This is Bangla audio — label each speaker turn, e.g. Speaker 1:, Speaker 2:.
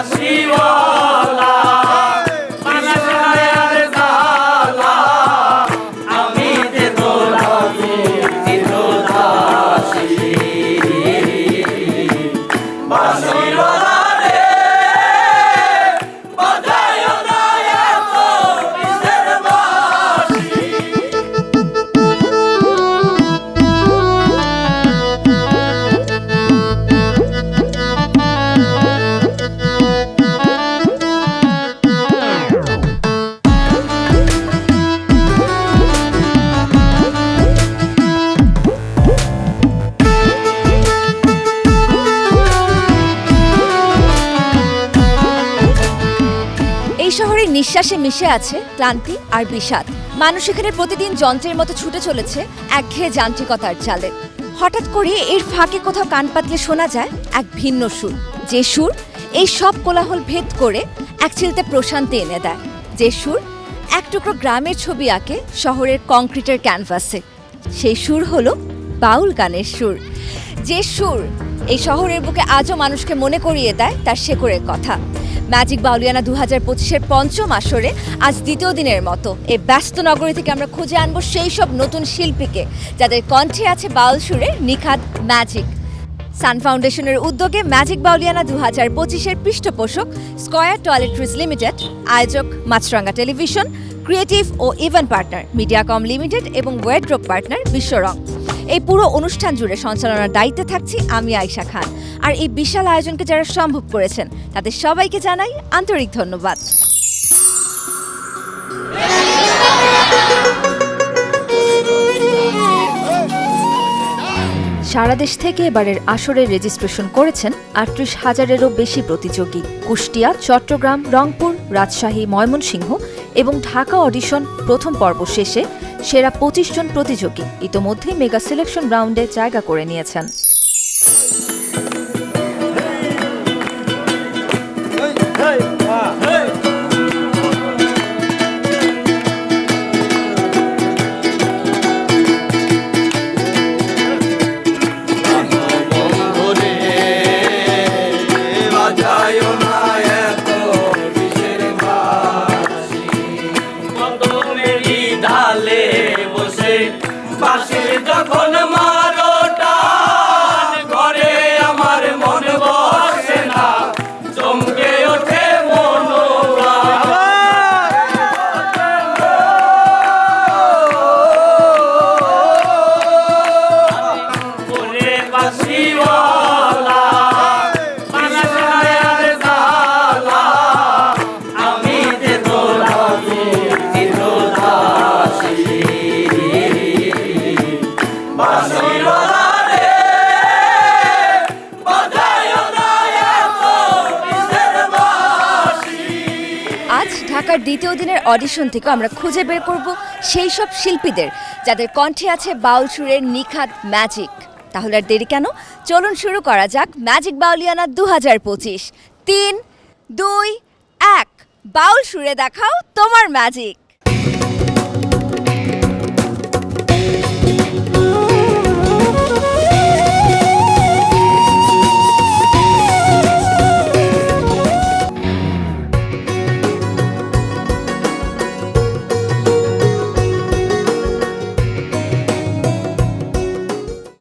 Speaker 1: Shiva. নিঃশ্বাসে মিশে আছে, ক্লান্তি আর বিষাদ। মানুষ এখানে প্রতিদিন যন্ত্রের মতো ছুটে চলেছে একঘেয়ে যান্ত্রিকতার চালে। হঠাৎ করে এর ফাঁকে কোথাও কান পাতলে শোনা যায় এক ভিন্ন সুর। যে সুর এই সব কোলাহল ভেদ করে এক চিলতে প্রশান্তি এনে দেয়। যে সুর এক টুকরো গ্রামের ছবি আঁকে শহরের কংক্রিটের ক্যানভাসে। সেই সুর হলো বাউল গানের সুর। যে সুর এই শহরের বুকে আজও মানুষকে মনে করিয়ে দেয় তার শেকড়ের কথা। ম্যাজিক বাউলিয়ানা দু হাজার পঁচিশের পঞ্চম আসরে আজ দ্বিতীয় দিনের মতো। এই ব্যস্ত নগরী থেকে আমরা খুঁজে আনব সেই সব নতুন শিল্পীকে যাদের কণ্ঠে আছে বাউল সুরের নিখাত ম্যাজিক। সান ফাউন্ডেশনের উদ্যোগে ম্যাজিক বাউলিয়ানা দু হাজার পঁচিশের পৃষ্ঠপোষক স্কয়ার টয়লেট্রিজ লিমিটেড, আয়োজক মাছরাঙ্গা টেলিভিশন, ক্রিয়েটিভ ও ইভেন্ট পার্টনার, মিডিয়াকম লিমিটেড এবং ওয়েড্রোপ পার্টনার বিশ্বরং। এই পুরো অনুষ্ঠান জুড়ে সঞ্চালনার দায়িত্বে থাকছি আমি আয়শা খান। আর এই বিশাল আয়োজনকে যারা সম্ভব করেছেন, তাদের সবাইকে জানাই আন্তরিক ধন্যবাদ। সারা দেশ থেকে এবারের আসরে রেজিস্ট্রেশন করেছেন আটত্রিশ হাজারেরও বেশি প্রতিযোগী। কুষ্টিয়া, চট্টগ্রাম, রংপুর, রাজশাহী, ময়মনসিংহ এবং ঢাকা অডিশন প্রথম পর্ব শেষে সেরা পঁচিশ জন প্রতিযোগী ইতোমধ্যেই মেগা সিলেকশন রাউন্ডে জায়গা করে নিয়েছেন।
Speaker 2: যখন মারো টান ঘরে আমার মন বসে না। চমকে ওঠে মনোরা বাসিওয়ালা
Speaker 1: দ্বিতীয় দিনের অডিশন থেকে আমরা খুঁজে বের করব সেই সব শিল্পীদের, যাদের কণ্ঠে আছে বাউল সুরের নিখাত ম্যাজিক তাহলে আর দেরি কেন? চলুন শুরু করা যাক ম্যাজিক বাউলিয়ানা দু হাজার পঁচিশ। তিন, দুই, এক বাউল সুরে দেখাও তোমার ম্যাজিক